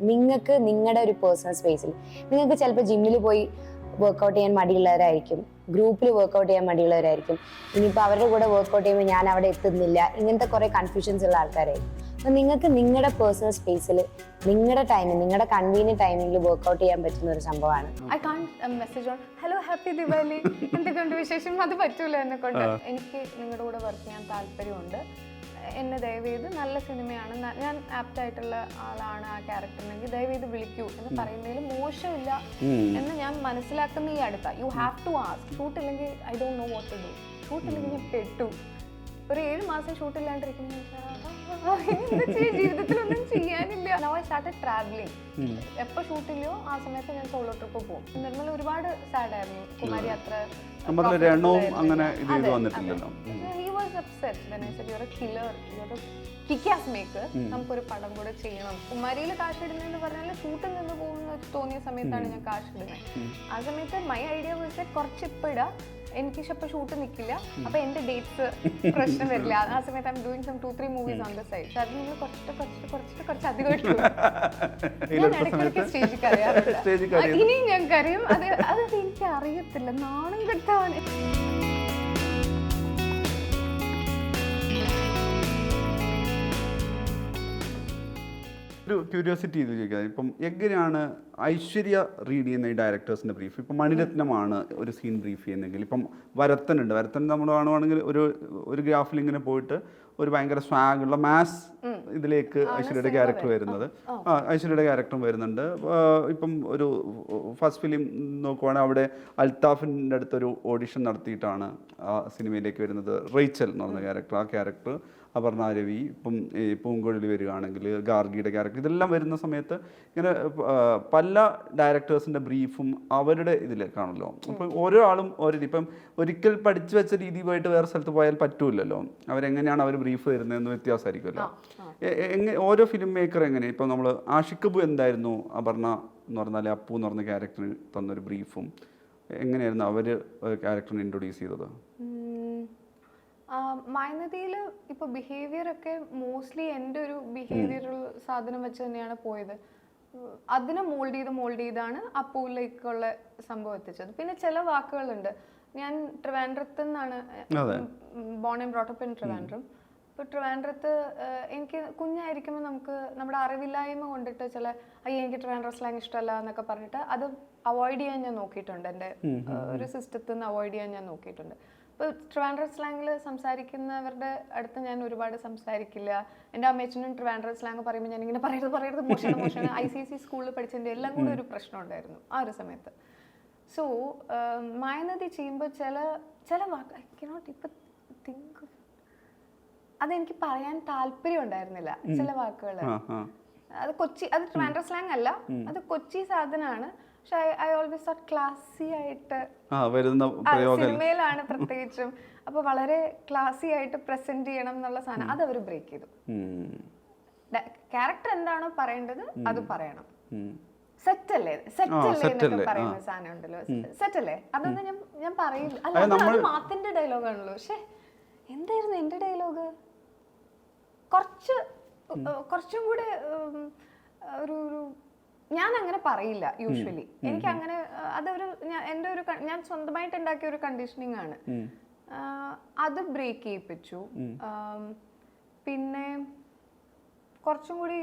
നിങ്ങൾക്ക് നിങ്ങളുടെ ഒരു പേഴ്സണൽ സ്പേസിൽ നിങ്ങൾക്ക് ചിലപ്പോൾ ജിമ്മിൽ പോയി വർക്കൗട്ട് ചെയ്യാൻ മടിയുള്ളവരായിരിക്കും. ഗ്രൂപ്പിൽ വർക്കൗട്ട് ചെയ്യാൻ മടിയുള്ളവരായിരിക്കും. ഇനിയിപ്പോൾ അവരുടെ കൂടെ വർക്കൗട്ട് ചെയ്യുമ്പോൾ ഞാൻ അവിടെ എത്തുന്നില്ല. ഇങ്ങനത്തെ കുറേ കൺഫ്യൂഷൻസ് ഉള്ള ആൾക്കാരായിരിക്കും. അപ്പം നിങ്ങൾക്ക് നിങ്ങളുടെ പേഴ്സണൽ സ്പേസിൽ നിങ്ങളുടെ ടൈമിൽ നിങ്ങളുടെ കൺവീനിയൻ ടൈമിംഗിൽ വർക്കൗട്ട് ചെയ്യാൻ പറ്റുന്ന ഒരു സംഭവമാണ്. I can message on hello happy Diwali എന്തൊക്കെയുണ്ട് വിശേഷം? അത് പറ്റൂല എന്നെ കൊണ്ട് എനിക്ക് നിങ്ങളുടെ കൂടെ വർക്ക് ചെയ്യാൻ താല്പര്യമുണ്ട്. എന്നെ ദയവേത് നല്ല സിനിമയാണ്. ഞാൻ ആപ്റ്റ് ആയിട്ടുള്ള ആളാണ് ആ ക്യാരക്ടറിനെങ്കിൽ ദയവേത് വിളിക്കൂ എന്ന് പറയുന്നതിൽ മോശമില്ല എന്ന് ഞാൻ മനസ്സിലാക്കുന്ന ഈ അടുത്ത. You have to ask shoot ഇല്ലെങ്കിൽ I don't know what to do shoot ഇല്ലെങ്കിൽ ഞാൻ പെട്ടു. ഒരു ഏഴ് മാസം ഷൂട്ട് ഇല്ലാണ്ടിരിക്കുന്ന ജീവിതത്തിലൊന്നും ചെയ്യാനില്ല. നോ ഐ സ്റ്റാർട്ട് ട്രാവലിംഗ് എപ്പോൾ ഷൂട്ടില്ലയോ ആ സമയത്ത് ഞാൻ സോളോ ട്രിപ്പ് പോകും. നിർമ്മല ഒരുപാട് സാഡായിരുന്നു കുമാരി അത്ര അങ്ങനെ ഇത് വന്നിട്ടില്ലല്ലോ. Was upset then I said you're a killer you're a kick-ass maker. നമുക്കൊരു പടം കൂടെ ചെയ്യണം. കുമാരിയിൽ കാശ് ഇടുന്നതെന്ന് പറഞ്ഞാൽ ഷൂട്ടിൽ നിന്ന് പോകുന്ന തോന്നിയ സമയത്താണ് ഞാൻ കാശ് ഇടുന്നത് ആ സമയത്ത് മൈ ഐഡിയ വെച്ചാൽ കുറച്ച് ഇപ്പം ഇടാം എനിക്ക് ഇപ്പൊ ഷൂട്ട് നിൽക്കില്ല അപ്പൊ എന്റെ ഡേറ്റ്സ് പ്രശ്നം വരില്ല. ആ സമയത്ത് I doing some two three movies on the side അത് നിങ്ങൾ കുറച്ചിട്ട് കുറച്ചിട്ട് കുറച്ചിട്ട് കുറച്ച് അധികമായിട്ട് സ്റ്റേജിൽ സ്റ്റേജിൽ ഇനിയും ഞാൻ കരയും. അത് അത് എനിക്ക് അറിയത്തില്ല നാണം കെട്ടാൻ ഒരു ക്യൂരിയോസിറ്റി ഇത് ചോദിക്കാം ഇപ്പം എങ്ങനെയാണ് ഐശ്വര്യ റീഡ് ചെയ്യുന്ന ഈ ഡയറക്ടേഴ്സിന്റെ ബ്രീഫ് ഇപ്പം മണിരത്നമാണ് ഒരു സീൻ ബ്രീഫ് ചെയ്യുന്നെങ്കിൽ ഇപ്പം വരത്തനുണ്ട്. വരത്തൻ നമ്മൾ കാണുവാണെങ്കിൽ ഒരു ഒരു ഗ്രാഫിൽ ഇങ്ങനെ പോയിട്ട് ഒരു ഭയങ്കര സ്വാഗുള്ള മാസ് ഇതിലേക്ക് ഐശ്വര്യയുടെ ക്യാരക്ടർ വരുന്നത്. ആ ഐശ്വര്യയുടെ ക്യാരക്ടറും വരുന്നുണ്ട്. ഇപ്പം ഒരു ഫസ്റ്റ് ഫിലിം നോക്കുവാണെങ്കിൽ അവിടെ അൽത്താഫിന്റെ അടുത്തൊരു ഓഡിഷൻ നടത്തിയിട്ടാണ് ആ സിനിമയിലേക്ക് വരുന്നത്. റേച്ചൽ എന്ന് പറഞ്ഞ ക്യാരക്ടർ ആ ക്യാരക്ടർ അപർണ രവി ഇപ്പം ഈ പൂങ്കൊഴിൽ വരികയാണെങ്കിൽ ഗാർഗിയുടെ ക്യാരക്ടർ ഇതെല്ലാം വരുന്ന സമയത്ത് ഇങ്ങനെ പല ഡയറക്ടേഴ്സിന്റെ ബ്രീഫും അവരുടെ ഇതിലേക്കാണല്ലോ. അപ്പം ഓരോ ആളും ഓരോ. ഇപ്പം ഒരിക്കൽ പഠിച്ചു വെച്ച രീതിയുമായിട്ട് വേറെ സ്ഥലത്ത് പോയാൽ പറ്റൂലല്ലോ. അവരെങ്ങനെയാണ് അവർ ബ്രീഫ് തരുന്നതെന്ന് വ്യത്യാസമായിരിക്കുമല്ലോ. എങ്ങനെ ഓരോ ഫിലിം മേക്കർ എങ്ങനെ? ഇപ്പം നമ്മൾ ആഷിക്കബു എന്തായിരുന്നു? അപർണ എന്ന് പറഞ്ഞാൽ അപ്പു എന്ന് പറഞ്ഞ ക്യാരക്ടറിന് തന്നൊരു ബ്രീഫും എങ്ങനെയായിരുന്നു അവർ ക്യാരക്ടറിനെ ഇൻട്രൊഡ്യൂസ് ചെയ്തത്? മായനദിയിൽ ഇപ്പൊ ബിഹേവിയർ ഒക്കെ മോസ്റ്റ്ലി എന്റെ ഒരു ബിഹേവിയറൽ സാധനം വെച്ച് തന്നെയാണ് പോയത്. അതിനെ മോൾഡ് ചെയ്ത് മോൾഡ് ചെയ്താണ് അപ്പൂലേക്കുള്ള സംഭവം എത്തിച്ചത്. പിന്നെ ചില വാക്കുകളുണ്ട്. ഞാൻ ട്രിവാൻഡ്രത്ത് നിന്നാണ്. Born and brought up in Trivandrum. ഇപ്പോൾ ട്രിവാൻഡ്രത്ത് എനിക്ക് കുഞ്ഞായിരിക്കുമ്പോൾ നമുക്ക് നമ്മുടെ അറിവില്ലായ്മ കൊണ്ടിട്ട് ചില അയ്യോ എനിക്ക് ട്രിവാൻഡ്രം സ്ലാങ് ഇഷ്ടമല്ല എന്നൊക്കെ പറഞ്ഞിട്ട് അത് അവോയ്ഡ് ചെയ്യാൻ ഞാൻ നോക്കിയിട്ടുണ്ട്. എന്റെ ഒരു സിസ്റ്റത്തിൽ നിന്ന് അവോയ്ഡ് ചെയ്യാൻ ഞാൻ നോക്കിയിട്ടുണ്ട്. ഇപ്പോൾ ട്രിവാൻഡ്രം സ്ലാങ്ങിൽ സംസാരിക്കുന്നവരുടെ അടുത്ത് ഞാൻ ഒരുപാട് സംസാരിക്കില്ല. എന്റെ അമ്മേച്ചനും ട്രിവാൻഡ്രം സ്ലാങ് പറയുമ്പോൾ ഞാൻ ഇങ്ങനെ പറയുന്നത് പറയുന്നത് മോശമാണ്. മോശമാണ് ഐ സി സി സ്കൂളിൽ പഠിച്ചതിന്റെ എല്ലാം കൂടെ ഒരു പ്രശ്നം ഉണ്ടായിരുന്നു ആ ഒരു സമയത്ത്. സോ മായനദി ചെയ്യുമ്പോൾ ചില ചില വാക്ക് ഐ കനോട്ട് ഇപ്പം തിങ്ക് അതെനിക്ക് പറയാൻ താല്പര്യം ഉണ്ടായിരുന്നില്ല ചില വാക്കുകൾ അത് കൊച്ചി അത് ട്രിവാൻഡ്രം സ്ലാങ് അല്ല അത് കൊച്ചി സാധനമാണ്. പക്ഷെ ഐ ഓൾവേസ് തോട്ട് ക്ലാസി ആയിട്ട് വരുന്ന സിനിമയിലാണ് പ്രത്യേകിച്ചും. അപ്പൊ വളരെ ക്ലാസി ആയിട്ട് പ്രസന്റ് ചെയ്യണം എന്നുള്ള സാധനം അത് അവർ ബ്രേക്ക് ചെയ്തു. ക്യാരക്ടർ എന്താണോ പറയേണ്ടത് അത് പറയണം. സെറ്റ് അല്ലേ സെറ്റ് അല്ലേ എന്നൊക്കെ പറയുന്ന സാധനം ഉണ്ടല്ലോ. സെറ്റ് അല്ലേ അതൊന്നും ഞാൻ ഞാൻ പറയില്ല. അല്ല മാത്തിന്റെ നമ്മൾ- അത് പക്ഷെ എന്തായിരുന്നു എന്റെ ഡയലോഗ് കുറച്ച് കുറച്ചും കൂടെ ഒരു ഒരു ഞാൻ അങ്ങനെ പറയില്ല യൂഷ്വലി എനിക്ക് അങ്ങനെ അതൊരു എന്റെ എന്റെ ഒരു ഞാൻ സ്വന്തമായിട്ട് ഉണ്ടാക്കിയ ഒരു കണ്ടീഷനിങ് ആണ്. അത് ബ്രേക്ക് ചെയ്യിപ്പിച്ചു. പിന്നെ കുറച്ചും കൂടി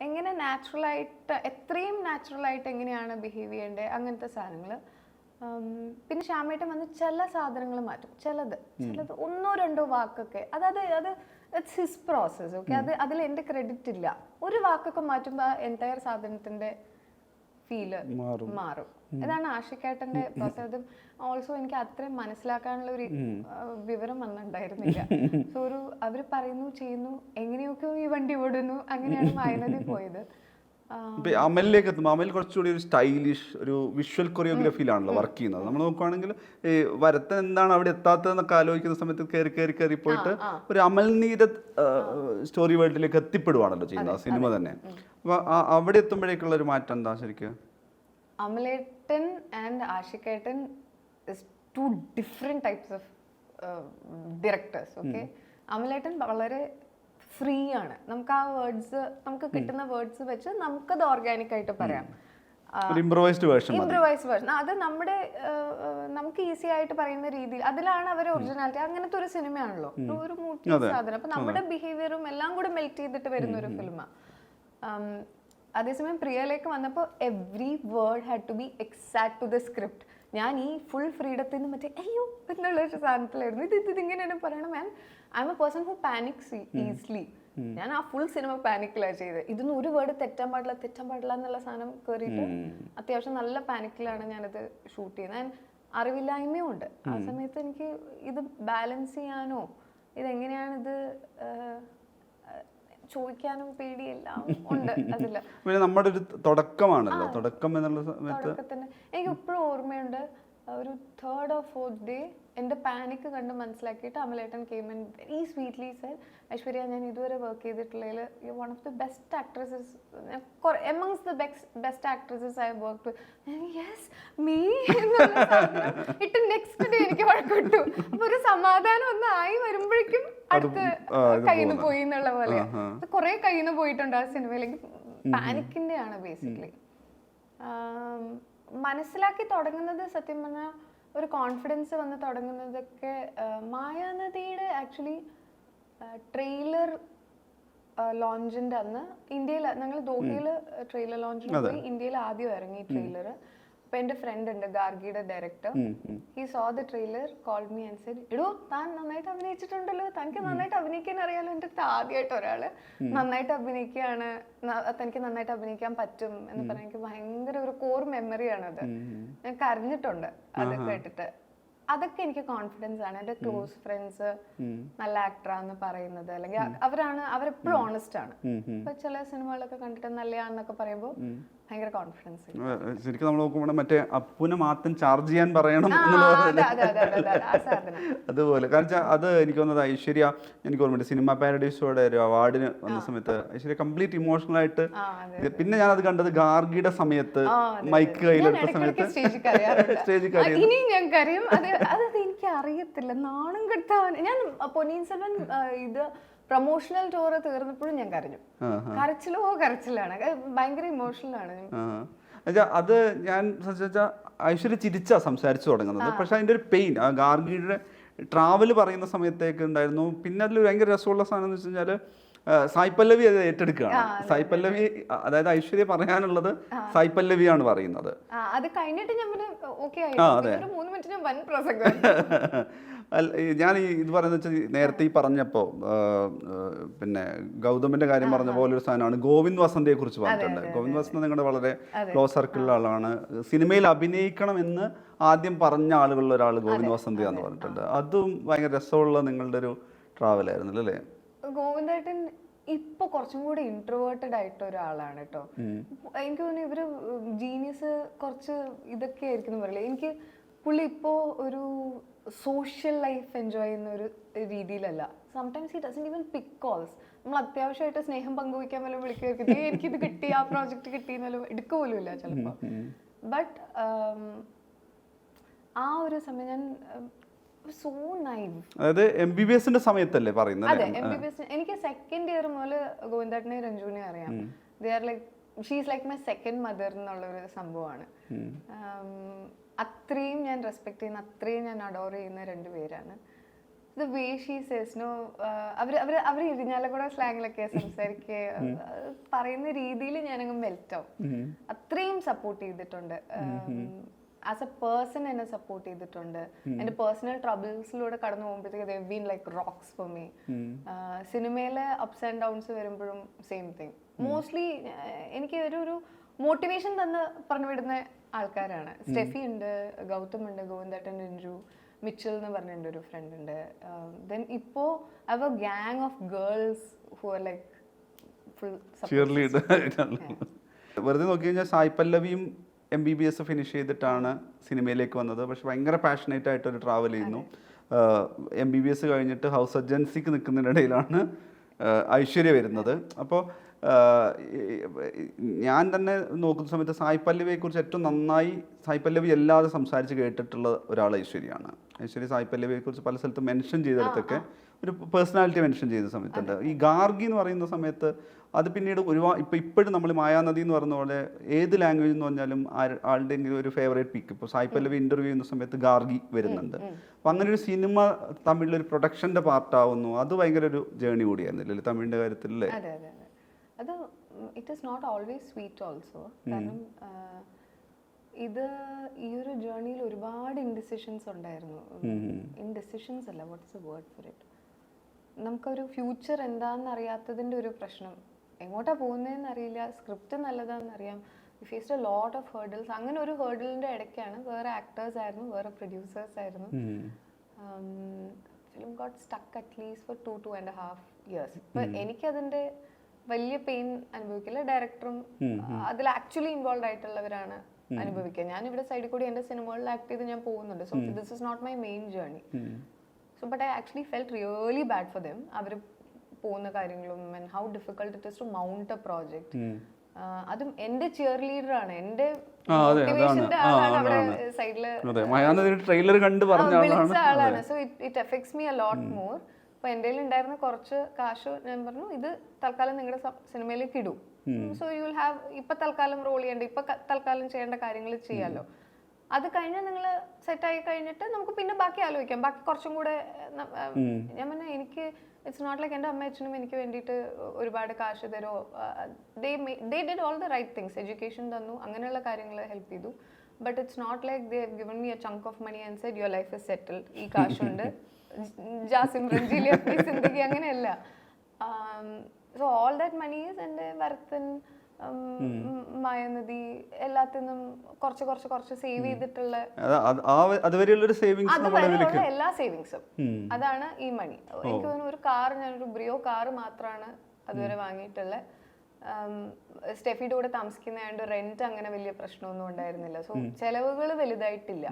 എങ്ങനെ നാച്ചുറൽ ആയിട്ട് എത്രയും നാച്ചുറൽ ആയിട്ട് എങ്ങനെയാണ് ബിഹേവ് ചെയ്യേണ്ടത് അങ്ങനത്തെ സാധനങ്ങൾ പിന്നെ ശ്യാമേട്ടൻ വന്ന് ചില സാധനങ്ങൾ മാറ്റും. ചിലത് ചിലത് ഒന്നോ രണ്ടോ വാക്കൊക്കെ. അതായത് അത് ഇറ്റ്സ് ഹിസ് പ്രോസസ് ഓക്കെ അത് അതിൽ എന്റെ ക്രെഡിറ്റ് ഇല്ല. ഒരു വാക്കൊക്കെ മാറ്റുമ്പോൾ എന്റയർ സാധനത്തിന്റെ ഫീൽ മാറും. ഇതാണ് ആഷിക്കേട്ടന്റെ പ്രോസസ് അതും ഓൾസോ എനിക്ക് അത്രയും മനസ്സിലാക്കാനുള്ള ഒരു വിവരം വന്നിട്ടുണ്ടായിരുന്നില്ല. സോ ഒരു അവർ പറയുന്നു ചെയ്യുന്നു എങ്ങനെയൊക്കെയോ ഈ വണ്ടി ഓടുന്നു അങ്ങനെയാണ് വായനതി പോയത്. ആ, ഇപ്പൊ അമലിലേക്ക് എത്തുമ്പോൾ അമൽ കുറച്ചുകൂടി ഒരു സ്റ്റൈലിഷ് ഒരു വിഷ്വൽ കൊറിയോഗ്രഫിയിലാണല്ലോ വർക്ക് ചെയ്യുന്നത്. നമ്മൾ നോക്കുവാണെങ്കിൽ ഈ വരത്തൻ എന്താണ് അവിടെ എത്താത്തതെന്നൊക്കെ ആലോചിക്കുന്ന സമയത്ത് കയറി കയറി കയറി പോയിട്ട് ഒരു അമൽ നീര സ്റ്റോറി വേൾഡിലേക്ക് എത്തിപ്പെടുവാണല്ലോ ചെയ്യുന്നത് ആ സിനിമ തന്നെ. അപ്പൊ ആ- അവിടെ എത്തുമ്പോഴേക്കുള്ള ഒരു മാറ്റം എന്താ ശരിക്കും? അമലേട്ടൻ and ആഷിക്കേട്ടൻ two different types of directors okay അമലേട്ടൻ വളരെ ഫ്രീ ആണ് നമുക്ക് ആ വേർഡ്സ് നമുക്ക് കിട്ടുന്ന വേർഡ്സ് വെച്ച് നമുക്കത് ഓർഗാനിക് ആയിട്ട് പറയാം. ഇംപ്രവൈസ്ഡ് വേർഷൻ വേർഷൻ അത് നമ്മുടെ നമുക്ക് ഈസി ആയിട്ട് പറയുന്ന രീതിയിൽ അതിലാണ് അവർ ഒറിജിനാലിറ്റി അങ്ങനത്തെ ഒരു സിനിമയാണല്ലോ. ഒരു- മൂട്ടി സാധനം. അപ്പൊ നമ്മുടെ ബിഹേവിയറും എല്ലാം കൂടെ മെൽറ്റ് ചെയ്തിട്ട് വരുന്ന ഒരു ഫിലിമാണ് അതേസമയം പ്രിയയിലേക്ക് വന്നപ്പോൾ every word had to be exact to the script ഞാൻ ഈ ഫുൾ ഫ്രീഡത്തിൽ നിന്ന് മറ്റേ അയ്യോ എന്നുള്ള ഒരു സാധനത്തിലായിരുന്നു. ഇത് ഇത് ഇങ്ങനെയാണ് പറയണം man I'm a person who panics easily ഞാൻ ആ ഫുൾ സിനിമ പാനിക്കിലാണ് ചെയ്തത് ഇതൊന്നും ഒരു വേർഡ് തെറ്റാൻ പാടില്ല തെറ്റാൻ പാടില്ല എന്നുള്ള സാധനം കയറിയിട്ട് അത്യാവശ്യം നല്ല പാനിക്കിലാണ് ഞാനത് ഷൂട്ട് ചെയ്യുന്നത് ഞാൻ അറിവില്ലായ്മയും ഉണ്ട്. ആ സമയത്ത് എനിക്ക് ഇത് ബാലൻസ് ചെയ്യാനോ ഇതെങ്ങനെയാണിത് ഇത് ചോദിക്കാനും പേടിയെല്ലാം ഉണ്ട് അതില്ല പിന്നെ നമ്മുടെ ഒരു തുടക്കമാണല്ലോ. തുടക്കം എന്നുള്ള സമയത്ത് എനിക്ക് ഇപ്പോഴും ഓർമ്മയുണ്ട്. ഒരു തേർഡ് ഓർ ഫോർത്ത് ഡേ എന്റെ പാനിക്ക് കണ്ട് മനസ്സിലാക്കിയിട്ട് അമലേട്ടൻ കേമൻ and very sweetly sir Aishwarya ഞാൻ ഇതുവരെ work ചെയ്തിട്ടുള്ളതിൽ you one of the best actresses amongst the best best actresses I work yes me ഇട്ട് നെക്സ്റ്റ് ഡേ എനിക്ക് വഴക്കിട്ടു അപ്പൊ ഒരു സമാധാനം ഒന്ന് ആയി വരുമ്പോഴേക്കും അടുത്ത കയ്യിൽ നിന്ന് പോയി എന്നുള്ള പോലെ. കുറേ കയ്യിൽ നിന്ന് പോയിട്ടുണ്ട് ആ സിനിമയിലേക്ക്. പാനിക്കിന്റെ ആണ് ബേസിക്കലി മനസ്സിലാക്കി തുടങ്ങുന്നത് സത്യം പറഞ്ഞാൽ ഒരു കോൺഫിഡൻസ് വന്ന് തുടങ്ങുന്നതൊക്കെ മായാനദിയുടെ ആക്ച്വലി ട്രെയിലർ ലോഞ്ചിന്റെ അന്ന് ഇന്ത്യയിൽ ഞങ്ങൾ ദോഹയിൽ ട്രെയിലർ ലോഞ്ചിന് പോയി ഇന്ത്യയിൽ ആദ്യം ഇറങ്ങി ട്രെയിലർ അപ്പൊ എന്റെ ഫ്രണ്ട് ഉണ്ട് ഗാർഗിയുടെ director he saw the trailer call me and said എടോ താൻ നന്നായിട്ട് അഭിനയിച്ചിട്ടുണ്ടല്ലോ. തനിക്ക് നന്നായിട്ട് അഭിനയിക്കാൻ അറിയാലോ എന്റെ അടുത്ത് ആദ്യമായിട്ട് ഒരാൾ. നന്നായിട്ട് അഭിനയിക്കുകയാണ് തനിക്ക് നന്നായിട്ട് അഭിനയിക്കാൻ പറ്റും എന്ന് പറഞ്ഞാൽ എനിക്ക് ഭയങ്കര ഒരു കോർ മെമ്മറിയാണ് അത്. ഞാൻ കരഞ്ഞിട്ടുണ്ട് അത് കേട്ടിട്ട്. അതൊക്കെ എനിക്ക് കോൺഫിഡൻസ് ആണ്. എന്റെ ക്ലോസ് ഫ്രണ്ട്സ് നല്ല ആക്ടറാന്ന് പറയുന്നത്. അല്ലെങ്കിൽ അവരാണ് അവരെപ്പോഴും ഓണസ്റ്റ് ആണ്. ഇപ്പൊ ചില സിനിമകളൊക്കെ കണ്ടിട്ട് നല്ലതാണെന്നൊക്കെ പറയുമ്പോൾ ഭയങ്കര കോൺഫിഡൻസ് ശരിക്കും നമ്മൾ നോക്കുമ്പോൾ മറ്റേ അപ്പുനെ മാത്രം ചാർജ് ചെയ്യാൻ പറയണം. അതുപോലെ. കാരണം അത് എനിക്ക് തോന്നുന്നത് ഐശ്വര്യ എനിക്ക് ഓർമ്മയുണ്ട്. സിനിമ പാരഡൈസോടെ ഒരു അവാർഡിന് വന്ന സമയത്ത് ഐശ്വര്യ കംപ്ലീറ്റ് ഇമോഷണൽ ആയിട്ട് പിന്നെ ഞാൻ അത്. കണ്ടത് ഗാർഗിയുടെ സമയത്ത് മൈക്ക്. കയ്യിലെടുത്ത സമയത്ത് സ്റ്റേജിൽ ഇനിയും ഞാൻ കരയും അത് അത് എനിക്ക് അറിയത്തില്ല നാണം കെട്ടാൻ ഞാൻ പൊന്നീൻ സെൽവൻ ഇത് പ്രൊമോഷണൽ ടൂർ തീർന്നപ്പോഴും ഞാൻ കരഞ്ഞു. കരച്ചിലോ കരച്ചിലാണ്. ഭയങ്കര ഇമോഷണൽ ആണ്. അത് ഞാൻ ഐശ്വര്യ ചിരിച്ചാ സംസാരിച്ചു തുടങ്ങുന്നത്. പക്ഷെ അതിന്റെ ഒരു പെയിൻ ആ ഗാർഗിയുടെ ട്രാവൽ പറയുന്ന സമയത്തേക്ക് ഉണ്ടായിരുന്നു പിന്നെ അതിൽ ഭയങ്കര രസമുള്ള സാധനം എന്ന് വെച്ച് കഴിഞ്ഞാൽ സായ് പല്ലവി അത് ഏറ്റെടുക്കുകയാണ്. സായ് പല്ലവി അതായത് ഐശ്വര്യ പറയാനുള്ളത് സായ് പല്ലവിയാണ് പറയുന്നത്. അത് കഴിഞ്ഞിട്ട് ഞാൻ പിന്നെ ഓക്കെ ഞാൻ അല്ല, ഈ ഞാൻ ഈ ഇത് പറയുന്നത് വെച്ചാൽ നേരത്തെ ഈ പറഞ്ഞപ്പോൾ പിന്നെ ഗൗതമിന്റെ കാര്യം പറഞ്ഞ പോലെ ഒരു സാധനമാണ്. ഗോവിന്ദ് വസന്തയെ കുറിച്ച് പറഞ്ഞിട്ടുണ്ട്. ഗോവിന്ദ് വസന്ത നിങ്ങളുടെ വളരെ ക്ലോസ് സർക്കിളിലുള്ള ആളാണ്. സിനിമയിൽ അഭിനയിക്കണം എന്ന് ആദ്യം പറഞ്ഞ ആളുകളിൽ ഒരാൾ ഗോവിന്ദ് വസന്തയാന്ന് പറഞ്ഞിട്ടുണ്ട്. അതും ഭയങ്കര രസമുള്ള നിങ്ങളുടെ ഒരു ട്രാവൽ ആയിരുന്നു അല്ലേ? ഗോവിന്ദേട്ടൻ ഇപ്പൊ കുറച്ചും കൂടി ഇൻട്രോവേർട്ടഡ് ആയിട്ട് ഒരാളാണ് കേട്ടോ. എനിക്ക് തോന്നുന്നു ഇവർ ജീനിയസ് കുറച്ച് ഇതൊക്കെ ആയിരിക്കും പറയില്ല? എനിക്ക് പുള്ളി ഇപ്പോ ഒരു സോഷ്യൽ ലൈഫ് എൻജോയ് ചെയ്യുന്ന ഒരു രീതിയിലല്ല. Sometimes he doesn't even pick calls നമ്മൾ അത്യാവശ്യമായിട്ട് സ്നേഹം പങ്കുവയ്ക്കാൻ വല്ലതും വിളിക്കുകയൊക്കെ എനിക്ക് എനിക്കിത് കിട്ടി ആ പ്രോജക്റ്റ് കിട്ടി എന്നല്ലോ എടുക്കുക പോലും ഇല്ല ചിലപ്പോൾ ബട്ട് ആ ഒരു സമയം ഞാൻ അതായത് എം ബി ബി എസിന്റെ സമയത്തല്ലേ പറയുന്നത് അതെ? എം ബി ബി എസ് എനിക്ക് സെക്കൻഡ് ഇയർ മുതൽ ഗോവിന്ദേട്ടനെ രഞ്ജുവിനെ അറിയാം. They are like she's like my second mother എന്നുള്ള ഒരു സംഭവമാണ്. Um, അത്രയും ഞാൻ റെസ്പെക്ട് ചെയ്യുന്ന അത്രയും ഞാൻ അഡോർ ചെയ്യുന്ന രണ്ട് പേരാണ്. The way she says no അവർ അവർ അവർ ഇരിഞ്ഞാലക്കുട സ്ലാങ്ങിലൊക്കെ സംസാരിക്കുക പറയുന്ന രീതിയിൽ ഞാനങ്ങ് മെൽറ്റ് ആവും. അത്രയും സപ്പോർട്ട് ചെയ്തിട്ടുണ്ട്. ആസ് എ പേഴ്സൺ എന്നെ സപ്പോർട്ട് ചെയ്തിട്ടുണ്ട്. എന്റെ പേഴ്സണൽ ട്രബിൾസിലൂടെ കടന്നു പോകുമ്പോഴത്തേക്ക് they been like rocks for me സിനിമയിലെ അപ്സ് ആൻഡ് ഡൗൺസ് വരുമ്പോഴും സെയിം തിങ് മോസ്റ്റ്ലി എനിക്ക് ഒരു ഒരു മോട്ടിവേഷൻ തന്ന് പറഞ്ഞു വിടുന്ന ആൾക്കാരാണ്. സ്റ്റെഫി ഉണ്ട് ഗൗതം ഉണ്ട് ഗോവിന്ദേട്ടൻ രഞ്ജു മിച്ചൽ എന്ന് പറഞ്ഞിട്ടുണ്ട് ഒരു ഫ്രണ്ട് ഉണ്ട്. ദെൻ ഇപ്പോൾ അവ gang a gang of girls who are like full വെറുതെ നോക്കി കഴിഞ്ഞാൽ Sai പല്ലവിയും M B B S finish ചെയ്തിട്ടാണ് സിനിമയിലേക്ക് വന്നത്. പക്ഷെ ഭയങ്കര പാഷനേറ്റ് ആയിട്ട് ഒരു ട്രാവൽ ചെയ്യുന്നു എം ബി ബി എസ് കഴിഞ്ഞിട്ട് ഹൗസ് അജൻസിക്ക് നിൽക്കുന്നതിനിടയിലാണ് ഐശ്വര്യ വരുന്നത്. അപ്പോൾ ഞാൻ തന്നെ നോക്കുന്ന സമയത്ത് സായ് പല്ലവിയെക്കുറിച്ച് ഏറ്റവും നന്നായി സായ് പല്ലവി അല്ലാതെ സംസാരിച്ച് കേട്ടിട്ടുള്ള ഒരാൾ ഐശ്വര്യയാണ്. ഐശ്വര്യ സായ് പല്ലവിയെക്കുറിച്ച് പല സ്ഥലത്തും മെൻഷൻ ചെയ്തെടുത്തൊക്കെ ഒരു പേഴ്സണാലിറ്റി മെൻഷൻ ചെയ്ത സമയത്തുണ്ട്. ഈ ഗാർഗി എന്ന് പറയുന്ന സമയത്ത് അത് പിന്നീട് ഒരുപാട് ഇപ്പം ഇപ്പോഴും നമ്മൾ മായാനദി എന്ന് പറഞ്ഞ പോലെ ഏത് ലാംഗ്വേജ് എന്ന് പറഞ്ഞാലും ആളുടെ ആളുടെയെങ്കിലും ഒരു ഫേവറേറ്റ് പിക്ക് ഇപ്പോൾ സായി പല്ലവി ഇന്റർവ്യൂ ചെയ്യുന്ന സമയത്ത് ഗാർഗി വരുന്നുണ്ട്. അപ്പം അങ്ങനെ ഒരു സിനിമ തമിഴിലൊരു പ്രൊഡക്ഷന്റെ പാർട്ടാവുന്നു അത് ഭയങ്കര ഒരു ജേണി കൂടിയായിരുന്നില്ലേ തമിഴിന്റെ കാര്യത്തിൽ അല്ലേ അതെ it is not always sweet also കാരണം ഇത് ഈ ഒരു ജേർണിയിൽ ഒരുപാട് ഇൻഡിസിഷൻസ് ഉണ്ടായിരുന്നു. ഇൻഡിസിഷൻസ് അല്ല what's a word for it നമുക്കൊരു ഫ്യൂച്ചർ എന്താണെന്ന് അറിയാത്തതിന്റെ ഒരു പ്രശ്നം. എങ്ങോട്ടാ പോകുന്നതെന്ന് അറിയില്ല. Script നല്ലതാണെന്നറിയാം faced a lot of hurdles അങ്ങനെ ഒരു ഹേർഡിലിന്റെ ഇടയ്ക്കാണ് വേറെ ആക്ടേഴ്സ് ആയിരുന്നു വേറെ പ്രൊഡ്യൂസേഴ്സ് ആയിരുന്നു. Film got stuck at least for two two and half years ഇപ്പൊ എനിക്കതിന്റെ വലിയ പെയിൻ അനുഭവിക്കില്ല. ഡയറക്ടറും അതിൽ ആക്ച്വലി ഇൻവോൾവ് ആയിട്ടുള്ളവരാണ് അനുഭവിക്കുക. ഞാൻ ഇവിടെ സൈഡിൽ കൂടി എന്റെ സിനിമകളിൽ ആക്ട് ചെയ്ത് ഞാൻ പോകുന്നുണ്ട്. So this is not my main journey so but I actually felt really bad for them അവർ പോകുന്ന കാര്യങ്ങളും and how difficult it is to mount a project അതും എന്റെ ചിയർ ലീഡർ ആണ്. എന്റെ. സൈഡിൽ ട്രെയിലർ കണ്ട് പറഞ്ഞ ആളാണ്. So it affects me a lot more അപ്പൊ എന്റെ ഉണ്ടായിരുന്ന കുറച്ച് കാശ് ഞാൻ പറഞ്ഞു ഇത് തൽക്കാലം നിങ്ങളുടെ സിനിമയിലേക്ക് ഇടൂ. സോ യു വിൽ ഹാവ് ഇപ്പൊ തൽക്കാലം റോൾ ചെയ്യേണ്ട ഇപ്പൊ തൽക്കാലം ചെയ്യേണ്ട കാര്യങ്ങൾ ചെയ്യാലോ. അത് കഴിഞ്ഞ് നിങ്ങൾ സെറ്റായി ആയി കഴിഞ്ഞിട്ട് നമുക്ക് പിന്നെ ബാക്കി ആലോചിക്കാം. ബാക്കി കുറച്ചും കൂടെ ഞാൻ പറഞ്ഞ എനിക്ക് ഇറ്റ്സ് നോട്ട് ലൈക്ക് എന്റെ അമ്മ അച്ഛനും എനിക്ക് വേണ്ടിയിട്ട് ഒരുപാട് കാശ് തരോ. They they did all the right things education തന്നു അങ്ങനെയുള്ള കാര്യങ്ങൾ ഹെൽപ്പ് ചെയ്തു. But it's not like they given me a chunk of money and said your life is settled ഈ കാശുണ്ട്. ജാസിം റഞ്ജിലി അപ്പി സിന്ദഗി അങ്ങനെയല്ല. So all that money is എന്റെ വർത്തൻ മായനദി എല്ലാത്തിനും കുറച്ച് കുറച്ച് കുറച്ച് സേവ് ചെയ്തിട്ടുള്ള അതുവരെയുള്ളൊരു സേവിങ്സ് അത് നമ്മളെ വരെയുള്ള എല്ലാ സേവിങ്സും അതാണ് ഈ മണി എനിക്ക് തോന്നുന്നു ഒരു കാർ ഞാനൊരു ബ്രിയോ കാർ മാത്രമാണ് അതുവരെ വാങ്ങിയിട്ടുള്ളത് സ്റ്റെഫിയുടെ കൂടെ താമസിക്കുന്നതായതുകൊണ്ട് റെന്റ് അങ്ങനെ വലിയ പ്രശ്നമൊന്നും ഉണ്ടായിരുന്നില്ല. സോ ചെലവുകൾ വലുതായിട്ടില്ല.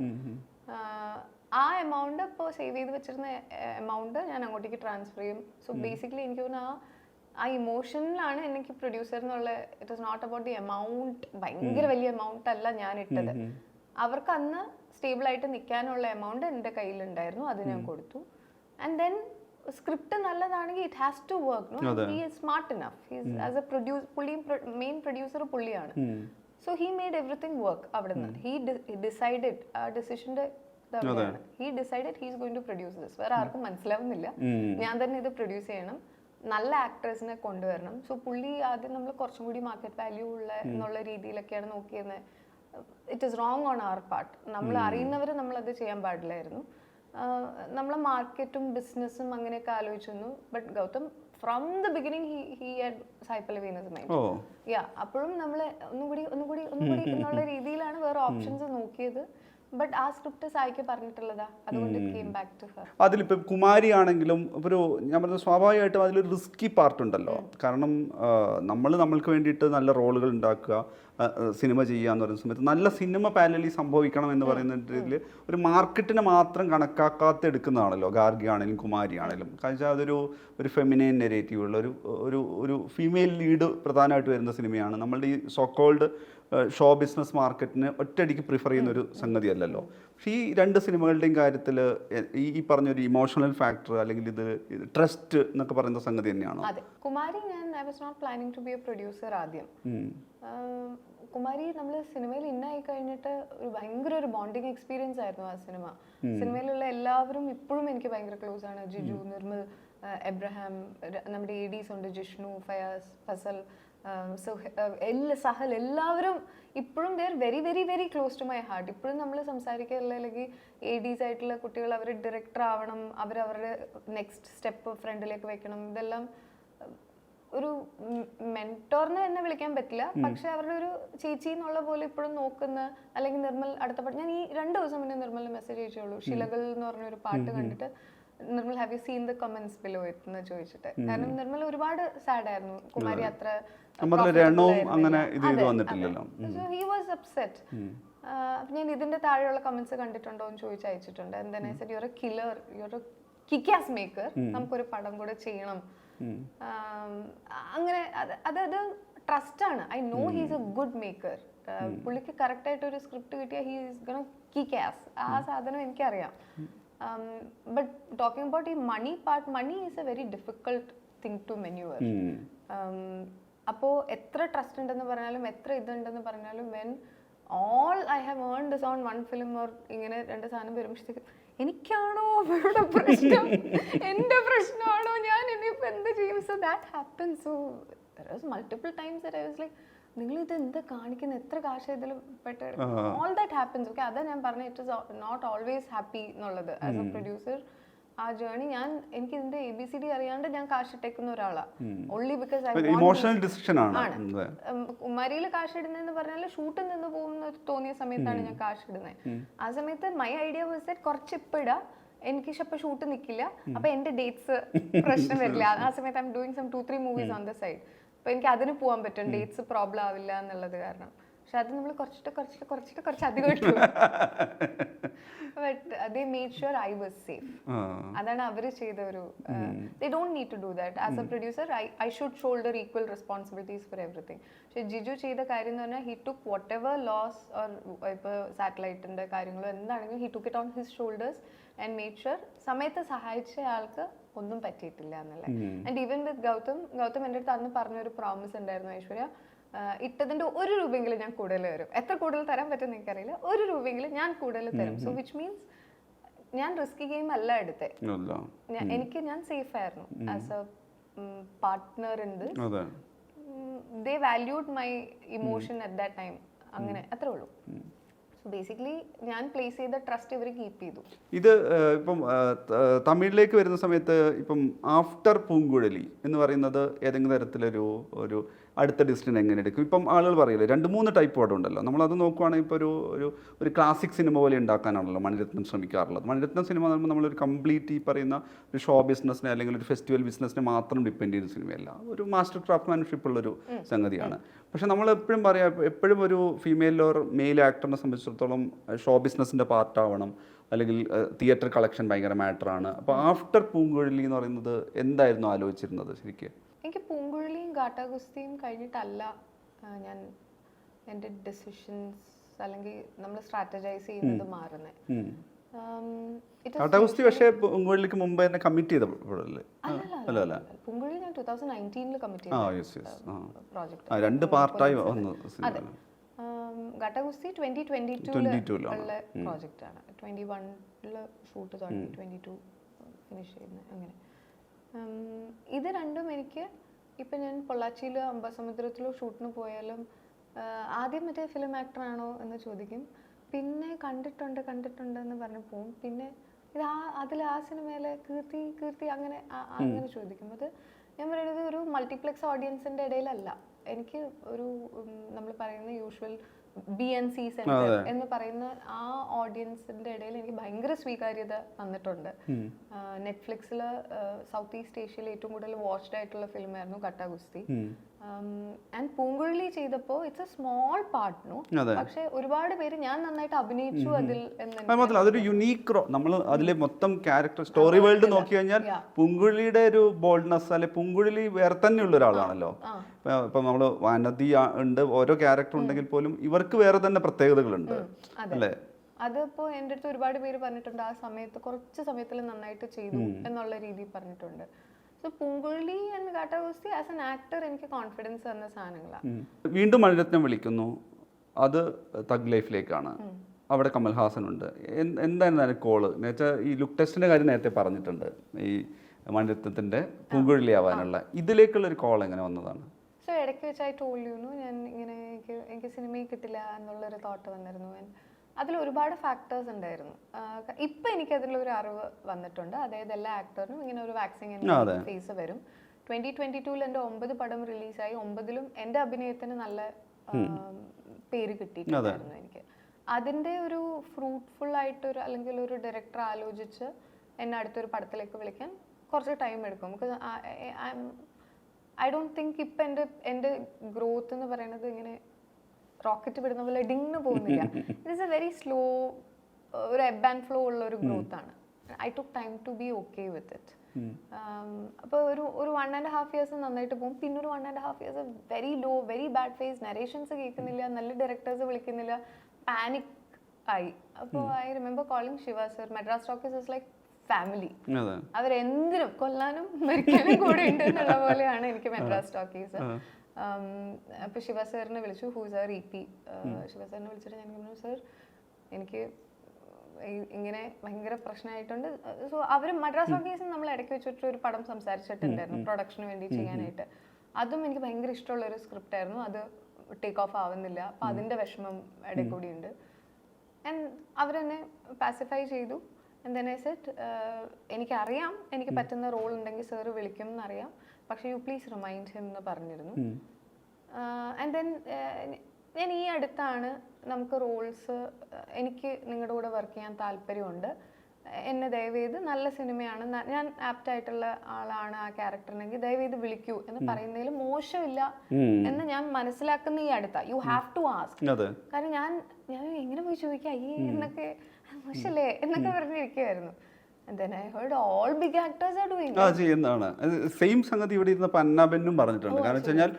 ആ എമൗണ്ട് ഇപ്പോൾ സേവ് ചെയ്ത് വെച്ചിരുന്ന എമൗണ്ട് ഞാൻ അങ്ങോട്ടേക്ക് ട്രാൻസ്ഫർ ചെയ്യും. സോ ബേസിക്കലി എനിക്ക് തോന്നുന്നു ആ ആ ഇമോഷനിലാണ് എനിക്ക് പ്രൊഡ്യൂസർ എന്നുള്ള it is not about the amount ഭയങ്കര വലിയ എമൗണ്ട് അല്ല ഞാൻ ഇട്ടത്. അവർക്ക് അന്ന് സ്റ്റേബിൾ ആയിട്ട് നിൽക്കാനുള്ള എമൗണ്ട് എന്റെ കയ്യിലുണ്ടായിരുന്നു അത് ഞാൻ കൊടുത്തു. ആൻഡ് ദെൻ സ്ക്രിപ്റ്റ് നല്ലതാണെങ്കിൽ it has to work no he is smart enough he's as a produce പുള്ളിയും മെയിൻ പ്രൊഡ്യൂസർ പുള്ളിയാണ്. So he made everything work അവിടെ നിന്ന് ഹി ഡിസൈഡഡ് ആ ഡിസിഷന്റെ he decided he's going to produce this വേറെ ആർക്കും മനസ്സിലാവുന്നില്ല. ഞാൻ തന്നെ ഇത് പ്രൊഡ്യൂസ് ചെയ്യണം. നല്ല ആക്ട്രസിനെ കൊണ്ടുവരണം. സോ പുള്ളി ആദ്യം നമ്മൾ കുറച്ചും കൂടി മാർക്കറ്റ് വാല്യൂ ഉള്ള എന്നുള്ള രീതിയിലൊക്കെയാണ് നോക്കിയത് it is wrong on our part നമ്മൾ അറിയുന്നവർ നമ്മളത് ചെയ്യാൻ പാടില്ലായിരുന്നു. നമ്മൾ മാർക്കറ്റും ബിസിനസ്സും അങ്ങനെയൊക്കെ ആലോചിച്ചിരുന്നു. But Gautham from the beginning he he had സൈപ്പലവീനസ് mind yeah അപ്പോഴും നമ്മൾ ഒന്നുകൂടി ഒന്നുകൂടി ഒന്നുകൂടി എന്നുള്ള രീതിയിലാണ് വേറെ ഓപ്ഷൻസ് നോക്കിയത്. ബട്ട് ആ സ്ക്രിപ്റ്റ് സായിക്ക് പറഞ്ഞിട്ടുള്ളതാ. അതുകൊണ്ട് കെയിം ബാക്ക് ടു ഹർ അതിലിപ്പം കുമാരി ആണെങ്കിലും ഒരു ഞാൻ പറഞ്ഞ സ്വാഭാവികമായിട്ടും അതിലൊരു റിസ്കി പാർട്ട് ഉണ്ടല്ലോ. കാരണം നമ്മൾ നമ്മൾക്ക് വേണ്ടിയിട്ട് നല്ല റോളുകൾ ഉണ്ടാക്കുക. സിനിമ ചെയ്യുക എന്ന് പറയുന്ന സമയത്ത് നല്ല സിനിമ പാനലി സംഭവിക്കണം എന്ന് പറയുന്ന ഇതിൽ ഒരു മാർക്കറ്റിനെ മാത്രം കണക്കാക്കാത്ത എടുക്കുന്നതാണല്ലോ ഗാർഗി ആണെങ്കിലും കുമാരി ആണെങ്കിലും കാരണം വെച്ചാൽ അതൊരു ഒരു ഫെമിനൈൻ നെറേറ്റീവ് ഉള്ള ഒരു ഒരു ഒരു ഫീമെയിൽ ലീഡ് പ്രധാനമായിട്ട് വരുന്ന സിനിമയാണ്. നമ്മളുടെ ഈ സോക്കോൾഡ് ഷോ ബിസിനസ് മാർക്കറ്റിന് ഒറ്റയടിക്ക് പ്രിഫർ ചെയ്യുന്ന ഒരു സംഗതിയല്ലല്ലോ. പക്ഷേ ഈ രണ്ട് സിനിമകളുടെയും കാര്യത്തിൽ ഈ പറഞ്ഞൊരു ഇമോഷണൽ ഫാക്ടർ അല്ലെങ്കിൽ ഇത് ട്രസ്റ്റ് എന്നൊക്കെ പറയുന്ന സംഗതി തന്നെയാണ്? അതെ. കുമാരി ഞാൻ I was not planning to be a producer ആദ്യം. കുമാരി നമ്മൾ സിനിമയിൽ ഇന്നായി കഴിഞ്ഞിട്ട് ഒരു ഭയങ്കര ഒരു ബോണ്ടിങ് എക്സ്പീരിയൻസ് ആയിരുന്നു ആ സിനിമ. സിനിമയിലുള്ള എല്ലാവരും ഇപ്പോഴും എനിക്ക് ഭയങ്കര ക്ലോസ് ആണ്. ജിജു നിർമ്മൽ എബ്രഹാം നമ്മുടെ എ ഡീസ് ഉണ്ട്. ജിഷ്ണു ഫയാസ് ഫസൽ ആഹ് സുഹ- എല്ലാ സഹൽ എല്ലാവരും ഇപ്പോഴും they're very very very close to my heart ഇപ്പോഴും നമ്മൾ സംസാരിക്കാറില്ല അല്ലെങ്കിൽ എ ഡീസ് ആയിട്ടുള്ള കുട്ടികൾ അവർ ഡയറക്ടർ ആവണം അവർ അവരുടെ നെക്സ്റ്റ് സ്റ്റെപ്പ് ഫ്രണ്ടിലേക്ക് വെക്കണം. ഇതെല്ലാം ഒരു മെന്റോറിനെ തന്നെ വിളിക്കാൻ പറ്റില്ല. പക്ഷെ അവരുടെ ഒരു ചേച്ചി എന്നുള്ള പോലെ ഇപ്പോഴും നോക്കുന്ന അല്ലെങ്കിൽ നിർമ്മൽ അടുത്ത പാട്ട് ഞാൻ ഈ രണ്ട് ദിവസം മുന്നേ നിർമ്മലിന് മെസ്സേജ് അയച്ചേ അയച്ചുള്ളൂ ശിലകൾ എന്ന് പറഞ്ഞൊരു പാട്ട് കണ്ടിട്ട് Nirmal have you seen the comments below എന്ന് ചോദിച്ചിട്ട്. കാരണം നിർമ്മൽ ഒരുപാട് സാഡ് ആയിരുന്നു. കുമാരി അത്ര നമ്മൾ രണവും അങ്ങനെ ഇത് ചെയ്ത് വന്നിട്ടില്ലല്ലോ. സോ ഹി വാസ് അപ്സെറ്റ് ഞാൻ ഇതിന്റെ താഴെയുള്ള കമന്റ്സ് കണ്ടിട്ടുണ്ടോ എന്ന് ചോദിച്ച് അയച്ചിട്ടുണ്ട് എന്താ set your a killer your a kickass maker നമുക്കൊരു പടം കൂടെ ചെയ്യണം. അങ്ങനെ അതായത് ട്രസ്റ്റ് ആണ്. I know he's a good maker പുള്ളിക്ക് കറക്റ്റ് ആയിട്ട് ഒരു സ്ക്രിപ്റ്റ് കിട്ടിയാൽ ഹീസ് ഗണ കിക്കാസ് ആ സാധനം എനിക്കറിയാം. But about the money part, money is a very difficult thing to maneuver. Mm. Um, അപ്പോൾ എത്ര ട്രസ്റ്റ് ഉണ്ടെന്ന് പറഞ്ഞാലും എത്ര ഇതുണ്ടെന്ന് പറഞ്ഞാലും when all I have earn this on one film or ഇങ്ങനെ രണ്ട് സാധനം വരുമ്പോഴത്തേക്കും എനിക്കാണോ അവരുടെ പ്രശ്നം എന്റെ പ്രശ്നമാണോ ഞാൻ ഇനിയിപ്പോൾ എന്ത് ചെയ്യും so that happen so multiple times like നിങ്ങൾ ഇത് എന്താ കാണിക്കുന്ന? എത്ര കാശ് ഇതിൽ പെട്ട് ഓൾ ദാറ്റ് ഹാപ്പൻസ് ഓക്കെ അതാ ഞാൻ പറഞ്ഞ it is not always happy എന്നുള്ളത്. ആസ് എ പ്രൊഡ്യൂസർ ആ ജേർണി ഞാൻ എനിക്ക് ഇതിന്റെ എ ബി സി ഡി അറിയാണ്ട് ഞാൻ കാശിട്ടേക്കുന്ന ഒരാളാണ് ഓൺലി ബിക്കോസ് ഇമോഷണൽ ഡിസിഷൻ ആണ്. കാശ് ഇടുന്നതെന്ന് പറഞ്ഞാൽ ഷൂട്ടിൽ നിന്ന് പോകുന്ന ഒരു തോന്നിയ സമയത്താണ് ഞാൻ കാശ് ഇടുന്നത് ആ സമയത്ത് മൈ ഐഡിയ വാസ് ദാറ്റ് കുറച്ച് ഇപ്പം ഇടാം. എനിക്ക് ഇപ്പൊ ഷൂട്ട് നിൽക്കില്ല അപ്പൊ എന്റെ ഡേറ്റ്സ് പ്രശ്നം വരില്ല ആ സമയത്ത് I'm doing some two three movies on the side അപ്പൊ എനിക്ക് അതിന് പോകാൻ പറ്റും. ഡേറ്റ്സ് പ്രോബ്ലം ആവില്ല എന്നുള്ളത് കാരണം. പക്ഷെ അത് നമ്മൾ കുറച്ചിട്ട് കുറച്ചിട്ട് കുറച്ചിട്ട് കുറച്ച് അധികം ഇട്ടു. But they make sure I was safe. അതാണ് അവർ ചെയ്ത ഒരു they don't need to do that as a producer I I should shoulder equal responsibilities for everything പക്ഷേ ജിജു ചെയ്ത കാര്യം എന്ന് പറഞ്ഞാൽ he took whatever loss or ഇപ്പോൾ സാറ്റലൈറ്റിന്റെ കാര്യങ്ങളോ എന്താണെങ്കിലും he took it on his shoulders and make sure സമയത്ത് സഹായിച്ച ആൾക്ക് ഒന്നും പറ്റിയിട്ടില്ല എന്നുള്ളത്. And even with Gautham Gautham എന്റെ അടുത്ത് അന്ന് പറഞ്ഞൊരു പ്രോമിസ് ഉണ്ടായിരുന്നു ഐശ്വര്യ. ഇട്ടതിന്റെ ഒരു രൂപയെങ്കിലും ഞാൻ കൂടുതൽ തരും. എത്ര കൂടുതൽ തരാൻ പറ്റുമെന്ന് എനിക്കറിയില്ല. ഒരു രൂപയെങ്കിലും ഞാൻ കൂടുതൽ തരും. സോ വിച്ച് മീൻസ് ഞാൻ റിസ്കി ഗെയിം അല്ല എടുത്തേ. എനിക്ക് ഞാൻ സേഫ് ആയിരുന്നു ആസ് എ പാർട്ട്ണർ ഉണ്ട് they valued my emotion at that time അങ്ങനെ അത്രേ ഉള്ളൂ. ബേസിക്കലി ഞാൻ പ്ലേസ് ചെയ്ത ട്രസ്റ്റ് ഇവർ കീപ്പ് ചെയ്തു. ഇത് ഇപ്പം തമിഴിലേക്ക് വരുന്ന സമയത്ത് ഇപ്പം ആഫ്റ്റർ പൂങ്കുഴലി എന്ന് പറയുന്നത് ഏതെങ്കിലും തരത്തിലൊരു ഒരു അടുത്ത ഡിസിഷൻ എങ്ങനെ എടുക്കും? ഇപ്പം ആളുകൾ പറയില്ലേ രണ്ട് മൂന്ന് ടൈപ്പ് പടം ഉണ്ടല്ലോ. നമ്മളത് നോക്കുവാണെങ്കിൽ ഇപ്പോൾ ഒരു ഒരു ഒരു ക്ലാസിക് സിനിമ പോലെ ഉണ്ടാക്കാനാണല്ലോ മണിരത്നം ശ്രമിക്കാറുള്ളത്. മണിരത്നം സിനിമ എന്ന് പറയുമ്പോൾ നമ്മളൊരു കംപ്ലീറ്റ് ഈ പറയുന്ന ഒരു ഷോ ബിസിനസ്സിനെ അല്ലെങ്കിൽ ഒരു ഫെസ്റ്റിവൽ ബിസിനസ്സിനെ മാത്രം ഡിപ്പെൻഡ് ചെയ്യുന്ന സിനിമയല്ല ഒരു മാസ്റ്റർ ക്രാഫ്റ്റ്മാൻഷിപ്പ് ഉള്ളൊരു സംഗതിയാണ്. പക്ഷെ നമ്മൾ എപ്പോഴും പറയാം എപ്പോഴും ഒരു ഫീമെയിൽ ഓർ മെയിൽ ആക്ടറിനെ സംബന്ധിച്ചിടത്തോളം ഷോ ബിസിനസ്സിന്റെ പാർട്ടാവണം അല്ലെങ്കിൽ തിയേറ്റർ കളക്ഷൻ ഭയങ്കര മാറ്ററാണ് അപ്പോൾ ആഫ്റ്റർ പൂങ്കുഴലി എന്ന് പറയുന്നത് എന്തായിരുന്നു ആലോചിച്ചിരുന്നത് ശരിക്കും? പൂങ്കുഴലിയും കഴിഞ്ഞിട്ടല്ല ഞാൻ എന്റെ ഡിസിഷൻസ് അല്ലെങ്കിൽ നമ്മൾ സ്ട്രാറ്റജൈസ് ചെയ്യുന്നത് മാറുന്നത്. ഇറ്റ് പക്ഷേ പൂങ്കുഴലിക്ക് മുമ്പ് തന്നെ കമ്മിറ്റ് ചെയ്തപ്പോഴല്ലേ അല്ല അല്ല പൂങ്കുഴലി ഞാൻ ടൂ തൗസൻഡ് നയന്റീനിൽ കമ്മിറ്റ് ആ ചെയ്ത യെസ് യെസ് ആ. പ്രോജക്റ്റ് രണ്ട് പാർട്ടായി അതെ. ഗട്ടഗുസ്തി ട്വന്റി ട്വന്റി 22 ലാണ്. ഉള്ള പ്രോജക്റ്റ് ആണ്. ട്വന്റി വണ്ണിൽ ഷൂട്ട് തുടങ്ങി. ട്വന്റി ടു ഫിനിഷ് ചെയ്യുന്നത്. അങ്ങനെ. ഇത് രണ്ടും എനിക്ക് ഇപ്പം ഞാൻ പൊള്ളാച്ചിയിൽ അമ്പസമുദ്രത്തിലോ ഷൂട്ടിന് പോയാലും ആദ്യം മറ്റേ ഫിലിം ആക്ടർ ആണോ എന്ന് ചോദിക്കും. പിന്നെ കണ്ടിട്ടുണ്ട് കണ്ടിട്ടുണ്ട് എന്ന് പറഞ്ഞ് പോവും. പിന്നെ ഇത് ആ അതിൽ ആ സിനിമയിലെ കീർത്തി കീർത്തി അങ്ങനെ അങ്ങനെ ചോദിക്കും. അത് ഞാൻ പറയുന്നത് ഒരു മൾട്ടിപ്ലെക്സ് ഓഡിയൻസിന്റെ ഇടയിലല്ല. എനിക്ക് ഒരു നമ്മൾ പറയുന്ന usual B N C centre എന്ന് പറയുന്ന ആ ഓഡിയൻസിന്റെ ഇടയിൽ എനിക്ക് ഭയങ്കര സ്വീകാര്യത വന്നിട്ടുണ്ട്. നെറ്റ്ഫ്ലിക്സിൽ സൗത്ത് ഈസ്റ്റ് ഏഷ്യയിൽ ഏറ്റവും കൂടുതൽ വാച്ച്ഡ് ആയിട്ടുള്ള ഫിലിമായിരുന്നു കട്ട ഗുസ്തി. ആൻഡ് പൂങ്കുഴലി ചെയ്തപ്പോൾ it's a small part no പക്ഷെ ഒരുപാട് പേര് ഞാൻ നന്നായിട്ട് അഭിനയിച്ചു അതിൽ മാത്രമല്ല അതൊരു യുണീക്ക് റോ നമ്മൾ അതിലെ മൊത്തം ക്യാരക്ടർ സ്റ്റോറി വേൾഡ് നോക്കി കഴിഞ്ഞാൽ പൂങ്കുഴലിയുടെ ഒരു ബോൾഡ്നെസ് അല്ലെ പുങ്കുഴലി വേറെ തന്നെ ഉള്ള ഒരാളാണല്ലോ ഇപ്പൊ- നമ്മൾ വാനതി ഉണ്ട് ഓരോ ക്യാരക്ടർ ഉണ്ടെങ്കിൽ പോലും ഇവർക്ക് വേറെ തന്നെ പ്രത്യേകതകളുണ്ട് ഉണ്ട് അല്ലേ? അതിപ്പോ എന്റെ അടുത്ത് ഒരുപാട് പേര് പറഞ്ഞിട്ടുണ്ട് ആ സമയത്ത് കുറച്ച് സമയത്തിൽ നന്നായിട്ട് ചെയ്തു എന്നുള്ള രീതിയിൽ പറഞ്ഞിട്ടുണ്ട്. So Poonguzhali and Gatta Kusthi as an actor എനിക്ക് കോൺഫിഡൻസ് തന്ന സാധനങ്ങളാണ് വീണ്ടും മണിരത്നം വിളിക്കുന്നു. അത് തഗ് ലൈഫിലേക്കാണ് അവിടെ കമൽഹാസൻ ഉണ്ട് എന്ത്- എന്തായിരുന്നു കോൾ എന്ന് വെച്ചാൽ ഈ ലുക്ക് ടെസ്റ്റിന്റെ കാര്യം നേരത്തെ പറഞ്ഞിട്ടുണ്ട്. ഈ മണിരത്നത്തിന്റെ പൂങ്കുഴലി ആവാനുള്ള. ഇതിലേക്കുള്ള ഒരു കോൾ എങ്ങനെ വന്നതാണ്? സോ ഇടയ്ക്ക് വെച്ചായി ടോളിയുന്നു ഞാൻ ഇങ്ങനെ എനിക്ക് എനിക്ക് സിനിമയിൽ കിട്ടില്ല എന്നുള്ളൊരു തോട്ട് വന്നിരുന്നു. And അതിൽ ഒരുപാട് ഫാക്ടേഴ്സ് ഉണ്ടായിരുന്നു. ഇപ്പൊ എനിക്ക് അതിലൊരു അറിവ് വന്നിട്ടുണ്ട്. അതായത് എല്ലാ ആക്ടറിനും ഇങ്ങനെ ഒരു വാക്സിൻ. ഫേസ് വരും. ട്വന്റി ട്വന്റി ടൂവിൽ എന്റെ ഒമ്പത് പടം റിലീസായി ഒമ്പതിലും എന്റെ അഭിനയത്തിന് നല്ല പേര് കിട്ടിയിട്ടുണ്ടായിരുന്നു എനിക്ക്. അതിന്റെ ഒരു ഫ്രൂട്ട്ഫുൾ ആയിട്ടൊരു അല്ലെങ്കിൽ ഒരു ഡയറക്ടർ ആലോചിച്ച് എന്നെ അടുത്തൊരു പടത്തിലേക്ക് വിളിക്കാൻ കുറച്ച് ടൈം എടുക്കും. ബിക്കോസ് ഐ ഡോണ്ട് തിങ്ക് ഇപ്പം എന്റെ എന്റെ ഗ്രോത്ത് എന്ന് പറയുന്നത് ഇങ്ങനെ റോക്കറ്റ് വിടുന്ന പോലെ ഡിങ്ങ് പോകുന്നില്ല. It is a very slow ഒരു എബ് ആൻഡ് ഫ്ലോ ഉള്ള ഒരു ഗ്രോത്ത് ആണ്. I took time to be okay with it അപ്പോൾ ഒരു ഒരു വൺ ആൻഡ് ഹാഫ് ഇയേഴ്സ് നന്നായിട്ട് പോകും. പിന്നെ ഒരു one and half years very low very bad phase narrations കേൾക്കുന്നില്ല നല്ല ഡയറക്ടേഴ്സ് വിളിക്കുന്നില്ല. പാനിക് ആയി. അപ്പോൾ I remember calling Shiva sir Madras Talkies is like family അവരെന്തിനും കൊല്ലാനും മരിക്കാനും കൂടെ ഉണ്ട് എന്നുള്ള പോലെയാണ് എനിക്ക് മെഡ്രാസ് ടോക്കീസ് അപ്പൊ ശിവ സാറിനെ വിളിച്ചു. Who's R E P Shiva സാറിനെ വിളിച്ചിട്ട് ഞാൻ പറഞ്ഞു സർ എനിക്ക് ഇങ്ങനെ ഭയങ്കര പ്രശ്നമായിട്ടുണ്ട് സോ അവർ മദ്രാസ് ഓഫീസിൽ നമ്മൾ ഇടയ്ക്ക് വെച്ചിട്ട് ഒരു പടം സംസാരിച്ചിട്ടുണ്ടായിരുന്നു പ്രൊഡക്ഷന് വേണ്ടി ചെയ്യാനായിട്ട്. അതും എനിക്ക് ഭയങ്കര ഇഷ്ടമുള്ള ഒരു സ്ക്രിപ്റ്റ് ആയിരുന്നു. അത് ടേക്ക് ഓഫ് ആവുന്നില്ല. അപ്പൊ അതിന്റെ വിഷമം ഇടയിൽ കൂടി ഉണ്ട് ആൻഡ് അവരെന്നെ പാസിഫൈ ചെയ്തു. ആൻഡ് ദെൻ ഐ സെറ്റ് എനിക്കറിയാം. എനിക്ക് പറ്റുന്ന റോൾ ഉണ്ടെങ്കിൽ സാറ് വിളിക്കും എന്നറിയാം. പക്ഷേ യു പ്ലീസ് റിമൈൻഡ് ഹിം എന്ന് പറഞ്ഞിരുന്നു. ആൻഡ് ദെൻ ഞാൻ ഈ അടുത്താണ് നമുക്ക് റോൾസ് എനിക്ക് നിങ്ങളുടെ കൂടെ വർക്ക് ചെയ്യാൻ താല്പര്യമുണ്ട്. എന്നെ ദയവേത് നല്ല സിനിമയാണ്. ഞാൻ ആപ്റ്റ് ആയിട്ടുള്ള ആളാണ് ആ ക്യാരക്ടറിനെങ്കിൽ ദയവേത് വിളിക്കൂ എന്ന് പറയുന്നതിൽ മോശമില്ല എന്ന് ഞാൻ മനസ്സിലാക്കുന്ന ഈ അടുത്ത. യു ഹാവ് ടു ആസ്ക് കാരണം ഞാൻ ഞാൻ എങ്ങനെ പോയി ചോദിക്കാം ഈ എന്നൊക്കെ "അത് മോശമല്ലേ എന്നൊക്കെ പറഞ്ഞിരിക്കുവായിരുന്നു. Then I heard all big actors are doing ആ ചെയ്യുന്നതാണ് സെയിം സംഗതി ഇവിടെ ഇരുന്ന പന്നാബെന്നും പറഞ്ഞിട്ടുണ്ട്. കാരണം വെച്ച് കഴിഞ്ഞാൽ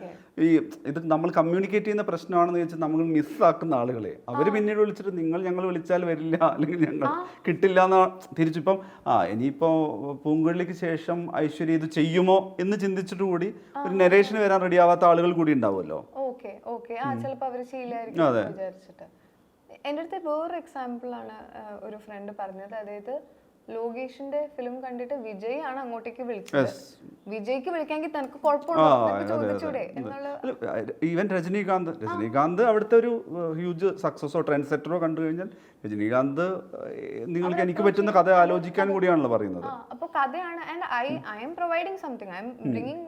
ഈ ഇത് നമ്മൾ കമ്മ്യൂണിക്കേറ്റ് ചെയ്യുന്ന പ്രശ്നമാണെന്ന് വെച്ചാൽ നമ്മൾ മിസ്സാക്കുന്ന ആളുകളെ. അവർ പിന്നീട് വിളിച്ചിട്ട് നിങ്ങൾ ഞങ്ങൾ വിളിച്ചാൽ വരില്ല അല്ലെങ്കിൽ ഞങ്ങൾ കിട്ടില്ല എന്ന് തിരിച്ചിപ്പം ആ ഇനിയിപ്പോ പൂങ്കുഴലിക്ക് ശേഷം ഐശ്വര്യ ഇത് ചെയ്യുമോ എന്ന് ചിന്തിച്ചിട്ട് കൂടി ഒരു നെരേഷന് വരാൻ റെഡി ആവാത്ത ആളുകൾ കൂടി ഉണ്ടാവുമല്ലോ. അതെ. എന്റെ അടുത്ത് വേറൊരു എക്സാമ്പിൾ ആണ് ഒരു ഫ്രണ്ട് പറഞ്ഞത്. അതായത് ലോകേഷിന്റെ ഫിലിം കണ്ടിട്ട് വിജയ് ആണ് അങ്ങോട്ടേക്ക് വിളിച്ചത്. വിജയ്ക്ക് വിളിക്കാമെങ്കിൽ തനിക്ക് കുഴപ്പമുണ്ടോ? ഈവൻ രജനീകാന്ത് രജനീകാന്ത് അവിടുത്തെ ഒരു ഹ്യൂജ് സക്സസോ ട്രെൻഡ് സെറ്ററോ കണ്ടു കഴിഞ്ഞാൽ രജനീകാന്ത് നിങ്ങൾക്ക് എനിക്ക് പറ്റുന്ന കഥ ആലോചിക്കാൻ കൂടിയാണല്ലോ പറയുന്നത്. അപ്പൊ കഥയാണ്. And I I'm providing something I'm bringing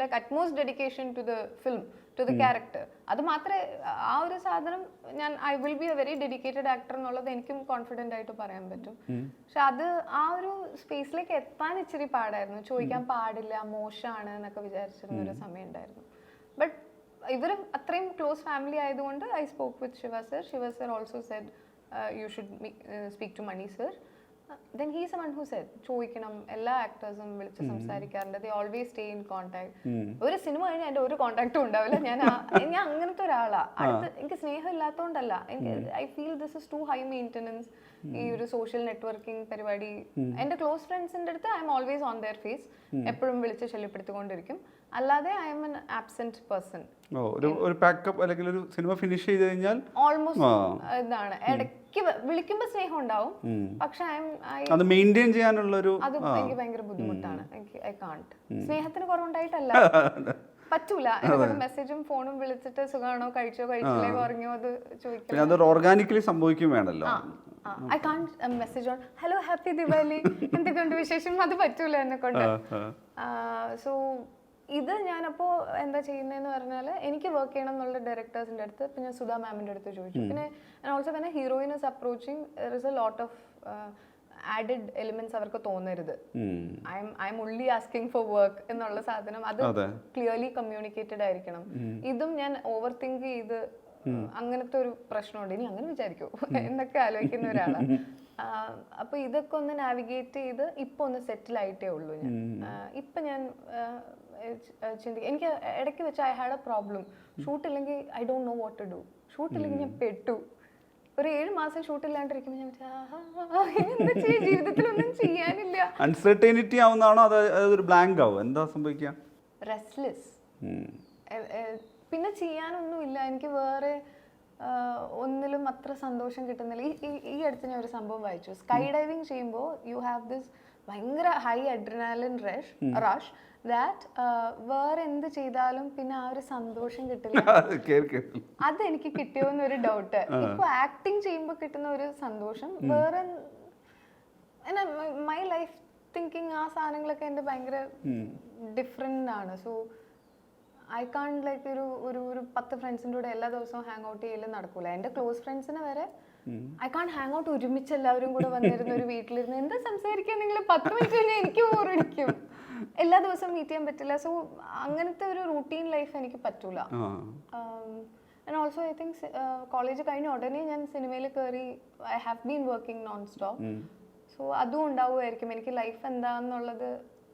like utmost dedication to the film to the character അത് മാത്രമേ ആ ഒരു സാധനം ഞാൻ I will be a very dedicated actor എന്നുള്ളത് എനിക്കും കോൺഫിഡന്റ് ആയിട്ട് പറയാൻ പറ്റും. പക്ഷെ അത് ആ ഒരു സ്പേസിലേക്ക് എത്താൻ ഇച്ചിരി പാടായിരുന്നു. ചോദിക്കാൻ പാടില്ല മോശമാണ് എന്നൊക്കെ വിചാരിച്ചിരുന്ന ഒരു സമയം ഉണ്ടായിരുന്നു. ബട്ട് ഇവർ അത്രയും ക്ലോസ് ഫാമിലി ആയതുകൊണ്ട് I spoke with Shiva sir Shiva sir also said you should speak to Mani sir then he's one who said ചോദിക്കണം എല്ലാ ആക്ടേഴ്സും വിളിച്ച് സംസാരിക്കാറുണ്ട്. They always stay in contact ഒരു സിനിമ കഴിഞ്ഞാൽ എന്റെ ഒരു കോൺടാക്റ്റും ഉണ്ടാവില്ല. ഞാൻ ഞാൻ അങ്ങനത്തെ ഒരാളാ. അടുത്ത് എനിക്ക് സ്നേഹം ഇല്ലാത്തതുകൊണ്ടല്ല എനിക്ക് I feel this is too high maintenance ഈ ഒരു സോഷ്യൽ നെറ്റ്വർക്കിംഗ് പരിപാടി. എന്റെ ക്ലോസ് ഫ്രണ്ട്സിന്റെ അടുത്ത് I'm always on their face എപ്പോഴും വിളിച്ച് ശല്യപ്പെടുത്തിക്കൊണ്ടിരിക്കും. അല്ലാതെ I'm an absent person ഒരു ഒരു പാക്കപ്പ് അല്ലെങ്കിൽ ഒരു സിനിമ ഫിനിഷ് ചെയ്ത് കഴിഞ്ഞാൽ ഓൾമോസ്റ്റ് ഇതാണ്. ഇടയ്ക്ക് വിളിക്കുമ്പോൾ സ്നേഹം ഉണ്ടാവും. പക്ഷെ അത് മെയിന്റെയിൻ ചെയ്യാനുള്ള ഒരു അത് എനിക്ക് ഭയങ്കര ബുദ്ധിമുട്ടാണ്. എനിക്ക് ഐ കാണ്ട് സ്നേഹത്തിന് കുറവുണ്ടായിട്ടല്ല. പറ്റൂല. മെസ്സേജും ഫോണും വിളിച്ചിട്ട് സുഖമാണോ കഴിച്ചോ? കഴിച്ചില്ലേ? കുറഞ്ഞോ അത് ചോദിക്കും അതൊരു ഓർഗാനിക്കലി സംഭവിക്കും വേണല്ലോ. I can't message on hello happy Diwali എന്തൊക്കെയുണ്ട് വിശേഷം? അത് പറ്റൂല എന്നെ കൊണ്ട് സോ ഇത് ഞാനപ്പോൾ എന്താ ചെയ്യുന്നതെന്ന് പറഞ്ഞാൽ എനിക്ക് വർക്ക് ചെയ്യണം എന്നുള്ള ഡയറക്ടേഴ്സിന്റെ അടുത്ത് പിന്നെ ഞാൻ സുധാ മാമിന്റെ അടുത്ത് ചോദിച്ചു. പിന്നെ ഓൾസോ പിന്നെ heroine is approaching is a lot of added elements അവർക്ക് തോന്നരുത്. I'm I'm only asking for work എന്നുള്ള സാധനം അത് ക്ലിയർലി കമ്മ്യൂണിക്കേറ്റഡ് ആയിരിക്കണം. ഇതും ഞാൻ ഓവർ തിങ്ക് ചെയ്ത് അങ്ങനത്തെ ഒരു പ്രശ്നമുണ്ട്. ഇനി അങ്ങനെ വിചാരിക്കൂ. എന്നൊക്കെ ആലോചിക്കുന്ന ഒരാളാണ് ആ, അപ്പൊ ഇതൊക്കെ ഒന്ന് നാവിഗേറ്റ് ചെയ്ത് ഇപ്പൊ ഒന്ന് സെറ്റിൽ ആയിട്ടേ ഉള്ളൂ ഞാൻ. ഇപ്പൊ ഞാൻ ചിന്തിക്കും എനിക്ക് ഇടയ്ക്ക് വെച്ച് I had a problem shoot ഇല്ലെങ്കിൽ I don't know what to do shoot ഇല്ലെങ്കിൽ ഞാൻ പെട്ടു. ഒരു ഏഴ് മാസം ഷൂട്ട് ഇല്ലാണ്ടിരിക്കുമ്പോൾ ഞാൻ എന്താ ചെയ്യാ? ജീവിതത്തിലൊന്നും ചെയ്യാനില്ല. അൺസർട്ടനിറ്റി ആവുന്നതാണോ അതോ അതൊരു ബ്ലാങ്ക് ആവും? എന്താ സംഭവിക്കുക റെസ്റ്റ്ലെസ് പിന്നെ ചെയ്യാനൊന്നുമില്ല. എനിക്ക് വേറെ ഒന്നിലും അത്ര സന്തോഷം കിട്ടുന്നില്ല. ഈ ഈ- അടുത്ത് ഞാൻ ഒരു സംഭവം വായിച്ചു. സ്കൈ ഡൈവിങ് ചെയ്യുമ്പോൾ യു ഹാവ് ദിസ് ഭയങ്കര high adrenaline rush rush that വേറെ എന്ത് ചെയ്താലും പിന്നെ ആ ഒരു സന്തോഷം കിട്ടില്ല. അത് എനിക്ക് കിട്ടിയോ എന്നൊരു ഡൗട്ട് ഇപ്പൊ ആക്ടിങ് ചെയ്യുമ്പോൾ കിട്ടുന്ന ഒരു സന്തോഷം. വേറെ മൈ ലൈഫ് തിങ്കിങ് ആ സാധനങ്ങളൊക്കെ എന്റെ ഭയങ്കര ഡിഫറെന്റ് ആണ്. സോ ഐ കാൺ ലൈക്ക് ഒരു ഒരു ഒരു പത്ത് ഫ്രണ്ട്സിന്റെ കൂടെ എല്ലാ ദിവസവും ഹാങ് ഔട്ട് ചെയ്യലും നടക്കൂല. എന്റെ ക്ലോസ് ഫ്രണ്ട്സിനെ വരെ ഐ കാൺ ഹാങ് ഔട്ട് ഒരുമിച്ച് എല്ലാവരും കൂടെ വന്നിരുന്ന ഒരു വീട്ടിലിരുന്ന് എന്താ സംസാരിക്കാൻ നിങ്ങൾ പത്ത് മിനിറ്റ് കഴിഞ്ഞാൽ എനിക്ക് ബോറടിക്കും എല്ലാ ദിവസവും മീറ്റ് ചെയ്യാൻ പറ്റില്ല. സോ അങ്ങനത്തെ ഒരു റൂട്ടീൻ ലൈഫ് എനിക്ക് പറ്റൂല. And also I think college കഴിഞ്ഞ ഉടനെ ഞാൻ സിനിമയിൽ കയറി I have been working non stop so അതും ഉണ്ടാവുമായിരിക്കും. എനിക്ക് ലൈഫ് എന്താന്നുള്ളത്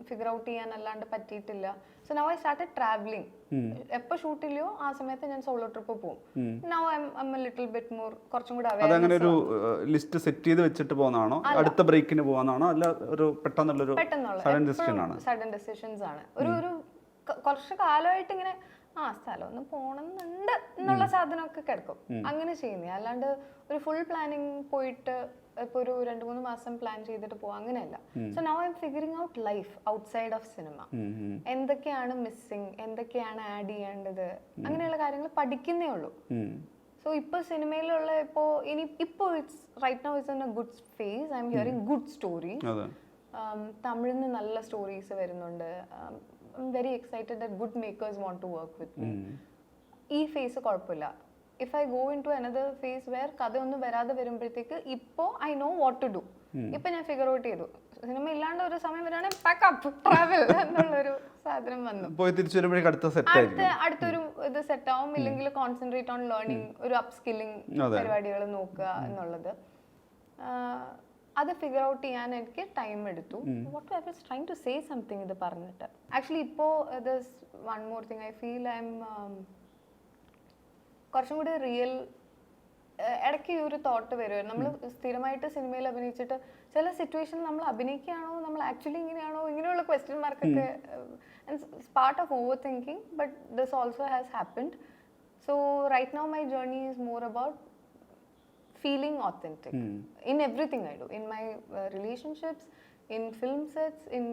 ഫിഗർ ഔട്ട് ചെയ്യാൻ അല്ലാണ്ട് പറ്റിയിട്ടില്ല. So now I start travelling എപ്പോ ഷൂട്ട് ഇല്ലയോ ആ സമയത്ത് ഞാൻ സോളോ ട്രിപ്പ് പോകും now I'm little bit more കുറച്ചും കൂടെ അതങ്ങനെ ഒരു ലിസ്റ്റ് സെറ്റ് ചെയ്ത് വെച്ചിട്ട് പോകുന്നതാണോ? അടുത്ത ബ്രേക്കിന് പോകുന്നതാണോ? അല്ല ഒരു പെട്ടെന്നുള്ളൊരു പെട്ടെന്നുള്ള സഡൻ ഡിസിഷൻ ആണ്. സഡൻ ഡിസിഷൻസ് ആണ്. ഒരു ഒരു ക- കുറച്ച് കാലമായിട്ട് ഇങ്ങനെ ആ സ്ഥലം ഒന്ന് പോണമെന്നുണ്ട് എന്നുള്ള സാധനമൊക്കെ കിടക്കും. അങ്ങനെ ചെയ്യുന്നേ. അല്ലാണ്ട് ഒരു ഫുൾ പ്ലാനിങ് പോയിട്ട് ഇപ്പൊ ഒരു രണ്ട് മൂന്ന് മാസം പ്ലാൻ ചെയ്തിട്ട് പോവാം. അങ്ങനെയല്ല. So now I'm figuring out life outside of cinema എന്തൊക്കെയാണ് മിസ്സിങ് എന്തൊക്കെയാണ് ആഡ് ചെയ്യേണ്ടത്? അങ്ങനെയുള്ള കാര്യങ്ങൾ പഠിക്കുന്നേ ഉള്ളൂ. സോ ഇപ്പോൾ സിനിമയിലുള്ള ഇപ്പോൾ ഇനി ഇപ്പോൾ it's right now it's in a good phase I'm hearing good story തമിഴിൽ നിന്ന് നല്ല സ്റ്റോറീസ് വരുന്നുണ്ട്. Very excited that good makers want to work with me ഈ ഫേസ് കുഴപ്പമില്ല. If I go into another phase where കഥയൊന്നും വരാതെ വരുമ്പോഴത്തേക്ക് ഇപ്പോൾ I know what to do ഇപ്പൊ ഞാൻ ഫിഗർ ഔട്ട് ചെയ്തു. സിനിമ ഇല്ലാണ്ട് ഒരു സമയം വരികയാണെങ്കിൽ പാക്കപ്പ് ട്രാവൽ എന്നുള്ളൊരു സാധനം വന്നു. പോയി തിരിച്ചു വരുമ്പോഴേക്കും അടുത്ത സെറ്റ് അടുത്ത ആയിരിക്കും അടുത്തൊരു ഇത് സെറ്റ് ആവും ഇല്ലെങ്കിൽ കോൺസെൻട്രേറ്റ് ഓൺ ലേണിംഗ് ഒരു അപ് സ്കില്ലിംഗ്. പരിപാടികൾ നോക്കുക എന്നുള്ളത്. അത് ഫിഗർ ഔട്ട് ചെയ്യാൻ എനിക്ക് ടൈം എടുത്തു. What I was trying to say something ഇത് പറഞ്ഞിട്ട്. ആക്ച്വലി ഇപ്പോൾ this one more thing I feel I'm കുറച്ചും കൂടി റിയൽ ഇടയ്ക്ക് ഈ ഒരു തോട്ട് വരുമായിരുന്നു നമ്മൾ സ്ഥിരമായിട്ട് സിനിമയിൽ അഭിനയിച്ചിട്ട് ചില സിറ്റുവേഷനിൽ നമ്മൾ അഭിനയിക്കുകയാണോ നമ്മൾ ആക്ച്വലി ഇങ്ങനെയാണോ ഇങ്ങനെയുള്ള ക്വസ്റ്റ്യൻ മാർക്കൊക്കെ part of overthinking but this also has happened so right now my journey is more about feeling authentic in everything I do in my relationships in film sets in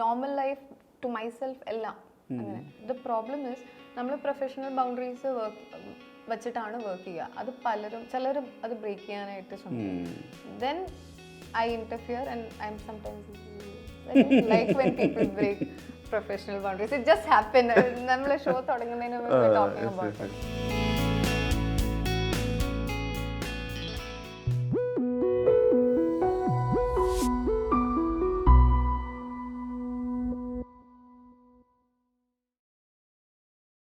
normal life to myself എല്ലാം. അങ്ങനെ. The problem is നമ്മൾ professional boundaries work വെച്ചിട്ടാണ് work ചെയ്യുക. അത് പലരും ചിലരും അത് break ചെയ്യാനായിട്ട് ശ്രമിക്കും. Then I interfere and I'm sometimes like when people break professional boundaries it just happen നമ്മൾ ഷോ തുടങ്ങുന്നതിന് മുമ്പ് ടോക്കിംഗ് അബൌട്ട്